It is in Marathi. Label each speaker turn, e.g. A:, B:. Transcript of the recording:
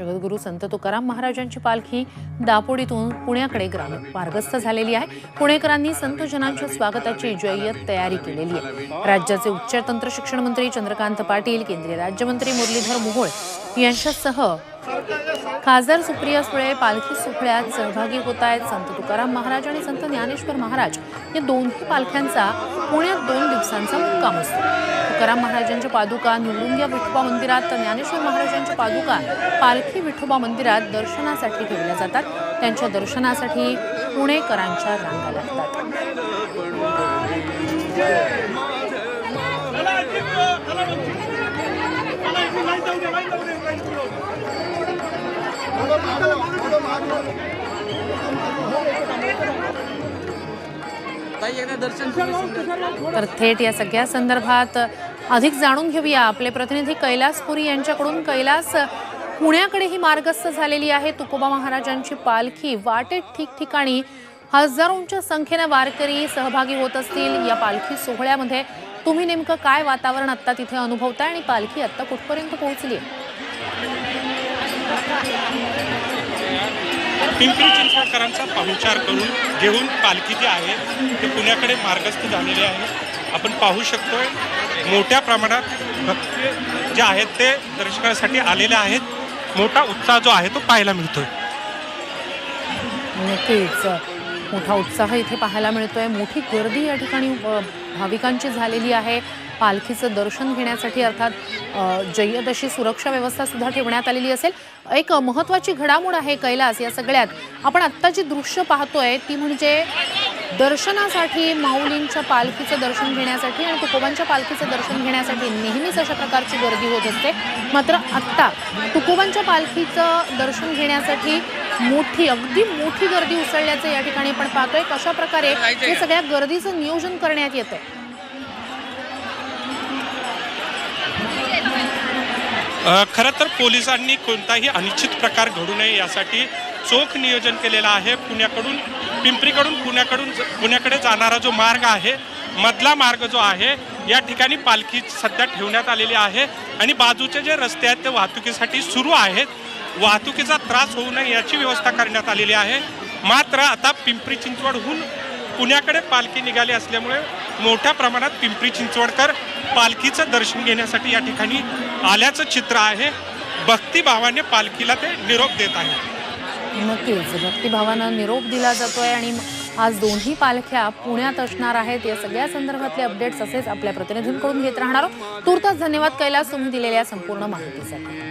A: जगद्गुरू संत तुकाराम महाराजांची पालखी दापोडीतून पुण्याकडे ग्राम मार्गस्थ झालेली आहे. पुणेकरांनी संतजनांच्या स्वागताची जय्यत तयारी केलेली आहे. राज्याचे उच्च तंत्र शिक्षण मंत्री चंद्रकांत पाटील केंद्रीय राज्यमंत्री मुरलीधर मोहोळ यांच्यासह खासदार सुप्रिया सुळे पालखी सोहळ्यात सहभागी होत आहेत संत तुकाराम महाराज आणि संत ज्ञानेश्वर महाराज या दोन्ही पालख्यांचा पुण्यात दोन दिवसांचा मुक्काम असतो तुकाराम महाराजांच्या पादुका निवडुंग्या विठोबा मंदिरात तर ज्ञानेश्वर महाराजांच्या पादुका पालखी विठोबा मंदिरात दर्शनासाठी ठेवल्या जातात त्यांच्या दर्शनासाठी पुणेकरांच्या रांगा लागतात तर थेट या सगळ्या संदर्भात अधिक जाणून घेऊया. आपले प्रतिनिधी कैलास पुरी यांच्याकडून. कैलास पुण्याकडे ही मार्गस्थ झालेली आहे तुकोबा महाराजांची पालखी. वाटेत ठिकठिकाणी हजारोंच्या संख्येनं वारकरी सहभागी होत असतील. या पालखी सोहळ्यामध्ये तुम्ही नेमकं काय वातावरण आत्ता तिथे अनुभवताय आणि पालखी आत्ता कुठपर्यंत पोहोचली? आहे
B: पिंपरी चिंचवडकरांचा पाहुचार करून घेऊन पालखी जी आहे ते पुण्याकडे मार्गस्थ झालेली आहे. आपण पाहू शकतोय मोठ्या प्रमाणात भक्त जे आहेत ते दर्शनासाठी आलेले आहेत. मोठा उत्साह जो आहे तो पाहायला मिळतोय.
A: नक्कीच. मोठा उत्साह इथे पाहायला मिळतोय. मोठी गर्दी या ठिकाणी भाविकांची झालेली आहे. पालखीचं दर्शन घेण्यासाठी अर्थात अ, जय्यत सुरक्षा व्यवस्था सुद्धा ठेवण्यात आलेली असेल. एक महत्वाची घडामोड आहे कैलास या सगळ्यात. आपण आत्ता जी दृश्य पाहतोय ती म्हणजे दर्शनासाठी माऊलींच्या पालखीचं दर्शन घेण्यासाठी आणि तुकोबांच्या पालखीचं दर्शन घेण्यासाठी नेहमीच अशा प्रकारची गर्दी होत असते. मात्र आत्ता तुकोबांच्या पालखीचं दर्शन घेण्यासाठी मोठी अगदी मोठी गर्दी उसळल्याचं या ठिकाणी आपण पाहतोय. कशा प्रकारे हे सगळ्या गर्दीचं नियोजन करण्यात येतं
B: खरं तर पोलिसांनी कोणताही अनिश्चित प्रकार घडू नये यासाठी चोख नियोजन केलेलं आहे. पुण्याकडून पिंपरीकडून पुण्याकडून पुण्याकडे जाणारा जो मार्ग आहे मधला मार्ग जो आहे या ठिकाणी पालखी सध्या ठेवण्यात आलेली आहे. आणि बाजूचे जे रस्ते आहेत ते वाहतुकीसाठी सुरू आहेत. वाहतुकीचा त्रास होऊ नये याची व्यवस्था करण्यात आलेली आहे. मात्र आता पिंपरी चिंचवडहून पुण्याकडे पालखी निघाली असल्यामुळे मोठ्या प्रमाणात पिंपरी चिंचवडकर पालखीचं दर्शन घेण्यासाठी या ठिकाणी आल्याचं चित्र आहे. भक्तिभावाने पालखीला ते निरोप देत आहे.
A: नक्कीच. भक्तिभावानं निरोप दिला जातोय आणि आज दोन्ही पालख्या पुण्यात असणार आहेत. या सगळ्या संदर्भातले अपडेट्स असेच आपल्या प्रतिनिधींकडून घेत राहणार आहोत. तुर्तास धन्यवाद. कैलास तुम्ही दिलेल्या संपूर्ण माहितीसाठी.